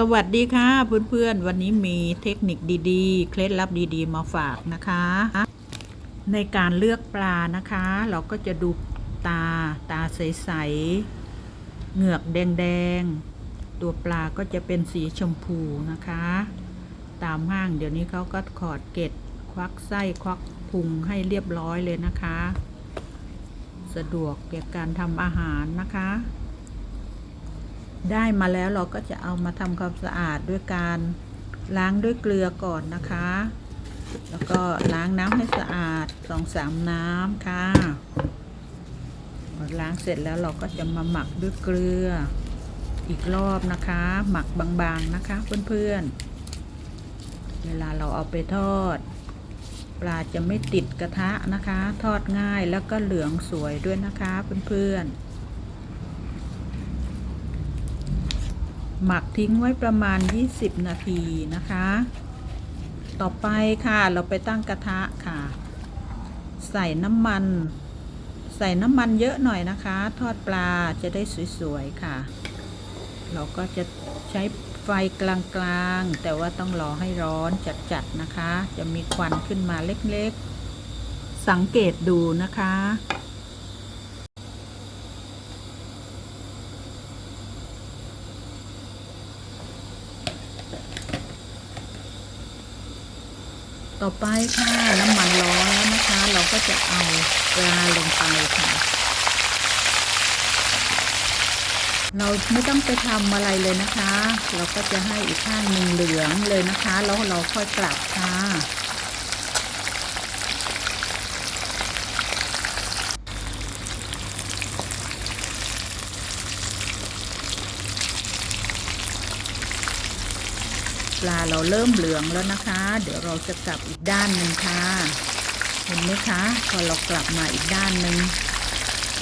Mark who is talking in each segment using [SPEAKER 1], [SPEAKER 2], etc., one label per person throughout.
[SPEAKER 1] สวัสดีค่ะเพื่อนๆ วันนี้มีเทคนิคดีๆ เคล็ดลับดีๆ มาฝากนะคะ ในการเลือกปลานะคะ เราก็จะดูตาตาใสๆเหงือกแดงๆ ตัวปลาก็จะเป็นสีชมพูนะคะ ตามห้างเดี๋ยวนี้เขาก็ขอดเกล็ดควักไส้ควักพุงให้เรียบร้อยเลยนะคะ สะดวกแก่การทำอาหารนะคะ ได้มาแล้วเราก็จะเอามาทำความสะอาดด้วยการล้างด้วยเกลือก่อนนะคะ แล้วก็ล้างน้ำให้สะอาดสองสามน้ำค่ะล้างเสร็จแล้วเราก็จะมาหมักด้วยเกลืออีกรอบนะคะ หมักบางๆนะคะเพื่อนๆ เวลาเราเอาไปทอด ปลาจะไม่ติดกระทะนะคะ ทอดง่ายแล้วก็เหลืองสวยด้วยนะคะเพื่อนๆ หมักทิ้งไว้ประมาณ 20 นาทีนะคะ ต่อไปค่ะเราไปตั้งกระทะค่ะ ใส่น้ำมัน ใส่น้ำมันเยอะหน่อยนะคะ ทอดปลาจะได้สวยๆค่ะ เราก็จะใช้ไฟกลางๆ แต่ว่าต้องรอให้ร้อนจัดๆนะคะ จะมีควันขึ้นมาเล็กๆ สังเกตดูนะคะ ต่อไปค่ะน้ำมันร้อนแล้วนะคะ เราก็จะเอาปลาลงไปค่ะ เราไม่ต้องไปทำอะไรเลยนะคะ เราก็จะให้อีกข้างหนึ่งเหลืองเลยนะคะ แล้วเราค่อยกลับค่ะ ลาเราเริ่มเหลืองแล้วนะคะ เดี๋ยวเราจะกลับอีกด้านหนึ่งค่ะ เห็นไหมคะ พอเรากลับมาอีกด้านหนึ่ง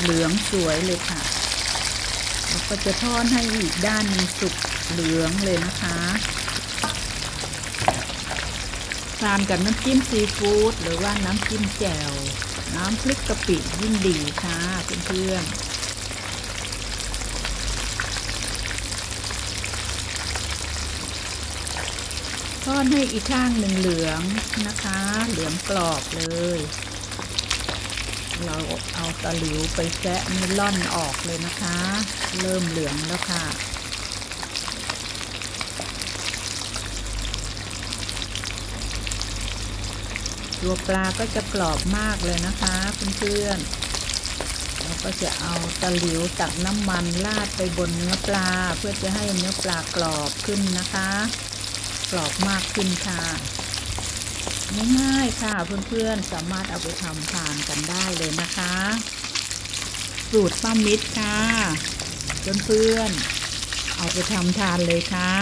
[SPEAKER 1] เหลืองสวยเลยค่ะเราก็จะทอดให้อีกด้านหนึ่งสุกเหลืองเลยนะคะทานกับน้ำจิ้มซีฟู้ดหรือว่าน้ำจิ้มแจ่ว น้ำพริกกะปิยิ่งดีค่ะเพื่อนๆ ทอดให้อีกข้างหนึ่งเหลืองนะคะ เหลืองกรอบเลย เราเอาตะหลิวไปแซะเมลอนออกเลยนะคะ เริ่มเหลืองแล้วค่ะตัวปลาก็จะกรอบมากเลยนะคะเพื่อนๆเราก็จะเอาตะหลิวตักน้ำมันราดไปบนเนื้อปลาเพื่อจะให้เนื้อปลากรอบขึ้นนะคะ รอบมากขึ้นค่ะง่ายๆค่ะเพื่อนๆสามารถเอาไปทำทานกันได้เลยนะคะสูตรป้ามิตรค่ะเพื่อนๆเอาไปทำทานเลยค่ะ